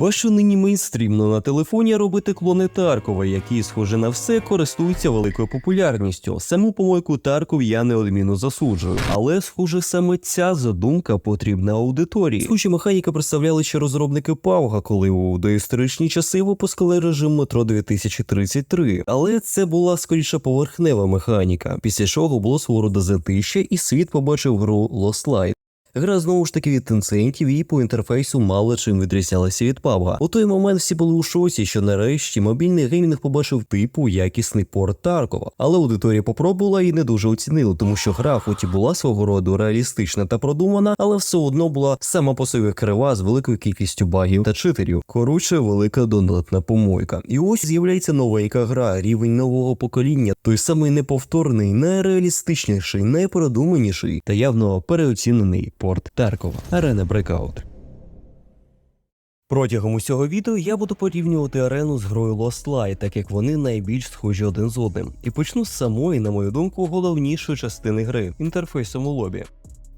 Бачу нині мейнстрімно на телефоні робити клони Таркова, які, схоже на все, користуються великою популярністю. Саму помойку Тарков я неодмінно засуджую, але схоже саме ця задумка потрібна аудиторії. Схожі механіка представляли ще розробники Пауга, коли у доісторичні часи випускали режим метро 2033. Але це була скоріше поверхнева механіка, після чого було свого роду затища, і світ побачив гру Lost Light. Гра знову ж таки від тенцентів і по інтерфейсу мало чим відрізнялася від PUBG. У той момент всі були у шоці, що нарешті мобільний геймінг побачив типу якісний порт Таркова. Але аудиторія попробувала і не дуже оцінила, тому що гра, хоч і була свого роду реалістична та продумана, але все одно була сама по собі крива з великою кількістю багів та читерів. Коротше, велика донатна помойка. І ось з'являється новенька гра, рівень нового покоління, той самий неповторний, найреалістичніший, найпродуманіший та явно переоцінений порт Таркова. Арена Breakout. Протягом усього відео я буду порівнювати арену з грою Lost Light, так як вони найбільш схожі один з одним. І почну з самої, на мою думку, головнішої частини гри інтерфейсом у лобі.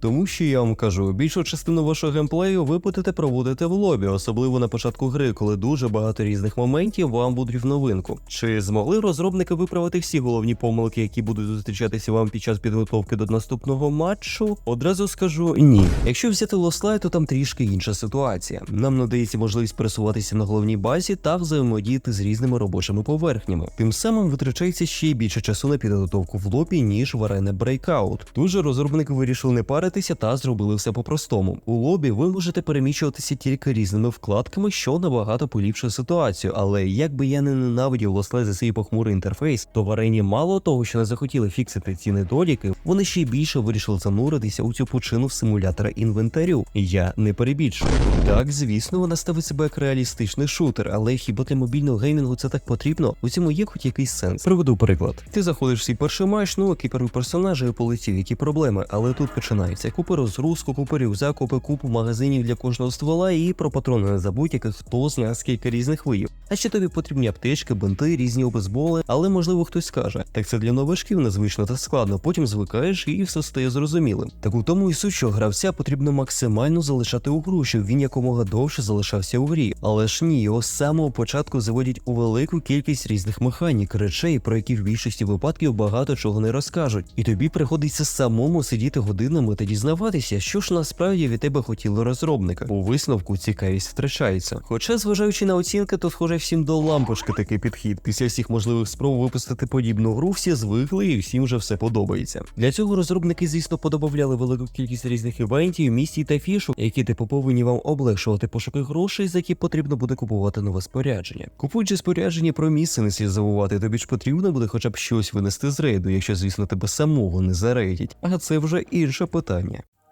Тому що я вам кажу, більшу частину вашого геймплею ви будете проводити в лобі, особливо на початку гри, коли дуже багато різних моментів вам будуть в новинку. Чи змогли розробники виправити всі головні помилки, які будуть зустрічатися вам під час підготовки до наступного матчу? Одразу скажу ні. Якщо взяти Light, то там трішки інша ситуація. Нам надається можливість пересуватися на головній базі та взаємодіяти з різними робочими поверхнями. Тим самим витрачається ще більше часу на підготовку в лобі, ніж в арени Breakout. Тут же розробники вирішили не паритися та зробили все по-простому. У лобі ви можете переміщуватися тільки різними вкладками, що набагато поліпшує ситуацію. Але як би я не ненавидів Light за свій похмурий інтерфейс, то в арені мало того, що не захотіли фіксити ці недоліки, вони ще й більше вирішили зануритися у цю почину в симулятора інвентарю. Я не перебільшую. Так, звісно, вона ставить себе як реалістичний шутер, але хіба для мобільного геймінгу це так потрібно? У цьому є хоч якийсь сенс. Приведу приклад. Ти заходиш свій перший матч, ну екіпер персонажа і полетів, які проблеми, але тут починається. Купи розгрузку, купи рюкзак, купу магазинів для кожного ствола і про патрони не забудь, яких хто знає скільки різних видів. А ще тобі потрібні аптечки, бинти, різні обезболи, але можливо хтось скаже, так це для новачків незвично та складно. Потім звикаєш і все стає зрозумілим. Так у тому і суть, що гравця потрібно максимально залишати у гру, щоб він якомога довше залишався у грі. Але ж ні, його з самого початку заводять у велику кількість різних механік, речей, про які в більшості випадків багато чого не розкажуть. І тобі приходиться самому сидіти годинами та дізнаватися, що ж насправді від тебе хотіли розробника. У висновку цікавість втрачається. Хоча, зважаючи на оцінки, то схоже всім до лампочки такий підхід. Після всіх можливих спроб випустити подібну гру, всі звикли і всім вже все подобається. Для цього розробники, звісно, подобавляли велику кількість різних івентів, місій та фішок, які типу повинні вам облегшувати пошуки грошей, за які потрібно буде купувати нове спорядження. Купуючи спорядження про місце не слід забувати, тобі ж потрібно буде хоча б щось винести з рейду, якщо, звісно, тебе самого не зарейдять. А це вже інше питання.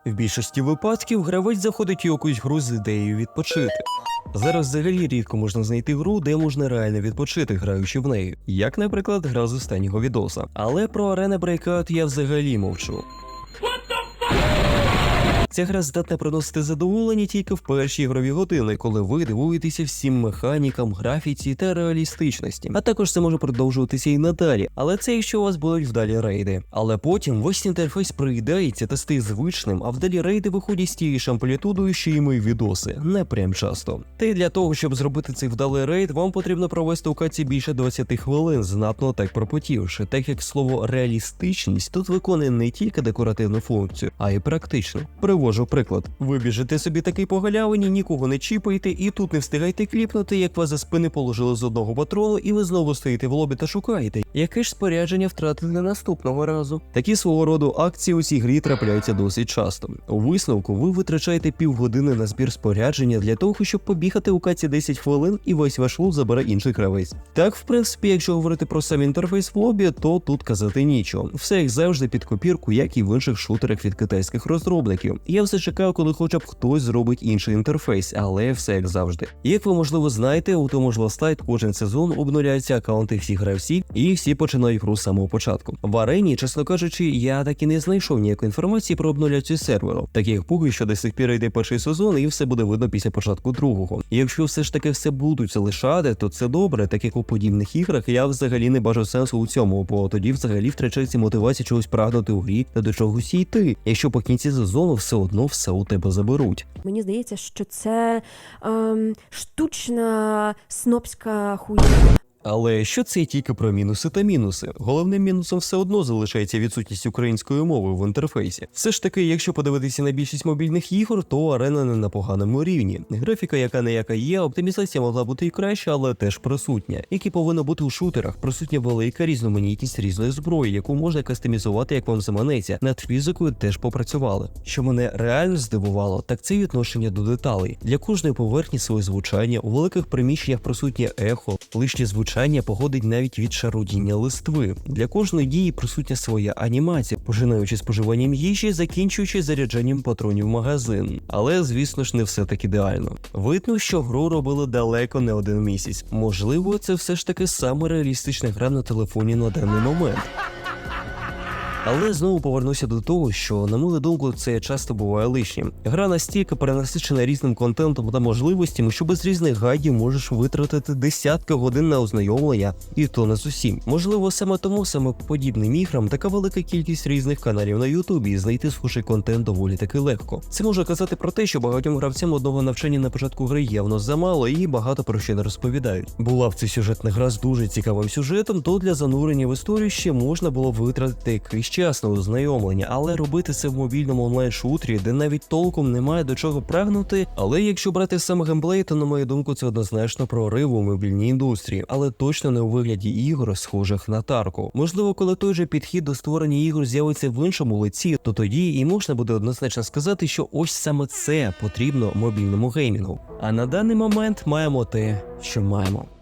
В більшості випадків гравець заходить у якусь гру з ідеєю відпочити. Зараз взагалі рідко можна знайти гру, де можна реально відпочити, граючи в неї, як, наприклад, гра з останнього відоса. Але про арени Breakout я взагалі мовчу. Ця гра здатна приносити задоволення тільки в перші ігрові години, коли ви дивуєтеся всім механікам, графіці та реалістичності. А також це може продовжуватися і надалі, але це якщо у вас будуть вдалі рейди. Але потім весь інтерфейс приїдається та стає звичним, а вдалі рейди виходять з тією ж амплітудою, що й мої відоси, не прям часто. Та й для того, щоб зробити цей вдалий рейд, вам потрібно провести у каці більше 20 хвилин, знатно так пропотівши, так як слово реалістичність тут виконує не тільки декоративну функцію, а й практичну. Привожу приклад. Ви біжите собі такий по галявині, нікого не чіпаєте, і тут не встигаєте кліпнути, як вас за спини положили з одного патрону, і ви знову стоїте в лобі та шукаєте, яке ж спорядження втратити наступного разу. Такі свого роду акції у цій грі трапляються досить часто. У висновку ви витрачаєте півгодини на збір спорядження для того, щоб побігати у каці 10 хвилин, і весь ваш лут забере інший гравець. Так, в принципі, якщо говорити про сам інтерфейс в лобі, то тут казати нічого. Все як завжди під копірку, як і в інших шутерах від китайських розробників. Я все чекаю, коли хоча б хтось зробить інший інтерфейс, але все як завжди. Як ви можливо знаєте, у тому ж Light кожен сезон обновляються аккаунти всіх гравців, і всі починають гру з самого початку. В арені, чесно кажучи, я так і не знайшов ніякої інформації про обновляцію серверу, таких пуги, що до сих пір йде перший сезон, і все буде видно після початку другого. Якщо все ж таки все будуть залишати, то це добре, так як у подібних іграх я взагалі не бачу сенсу у цьому, бо тоді взагалі втрачається мотивація чогось прагнути у грі та до чогось йти. Якщо по кінці сезону все одно все у тебе заберуть. Мені здається, що це ем, штучна снобська хуйня. Але що це тільки про мінуси та мінуси? Головним мінусом все одно залишається відсутність української мови в інтерфейсі. Все ж таки, якщо подивитися на більшість мобільних ігор, то арена не на поганому рівні. Графіка, яка не яка є, оптимізація могла бути і краще, але теж присутня. Як і повинно бути у шутерах, присутня велика різноманітність різної зброї, яку можна кастомізувати, як вам заманеться. Над фізикою теж попрацювали. Що мене реально здивувало, так це відношення до деталей. Для кожної поверхні своє звучання у великих приміщеннях присутнє ехо, лишнє звучання походить навіть від шарудіння листви. Для кожної дії присутня своя анімація, починаючи з споживанням їжі, закінчуючи заряджанням патронів в магазин. Але звісно ж не все так ідеально. Видно, що гру робили далеко не один місяць. Можливо, це все ж таки саме реалістична гра на телефоні на даний момент. Але знову повернуся до того, що на мою думку це часто буває лишнім. Гра настільки перенасичена різним контентом та можливостями, що без різних гайдів можеш витратити десятки годин на ознайомлення, і то не з усім. Можливо, саме тому саме подібним іграм така велика кількість різних каналів на Ютубі знайти схожий контент доволі таки легко. Це може казати про те, що багатьом гравцям одного навчання на початку гри явно замало і багато про що не розповідають. Була б це сюжетна гра з дуже цікавим сюжетом, то для занурення в історію ще можна було витратити якийсь час на ознайомлення, але робити це в мобільному онлайн-шутрі, де навіть толком немає до чого прагнути. Але якщо брати саме геймплей, то на мою думку це однозначно прорив у мобільній індустрії, але точно не у вигляді ігор, схожих на тарку. Можливо, коли той же підхід до створення ігор з'явиться в іншому лиці, то тоді і можна буде однозначно сказати, що ось саме це потрібно мобільному геймінгу. А на даний момент маємо те, що маємо.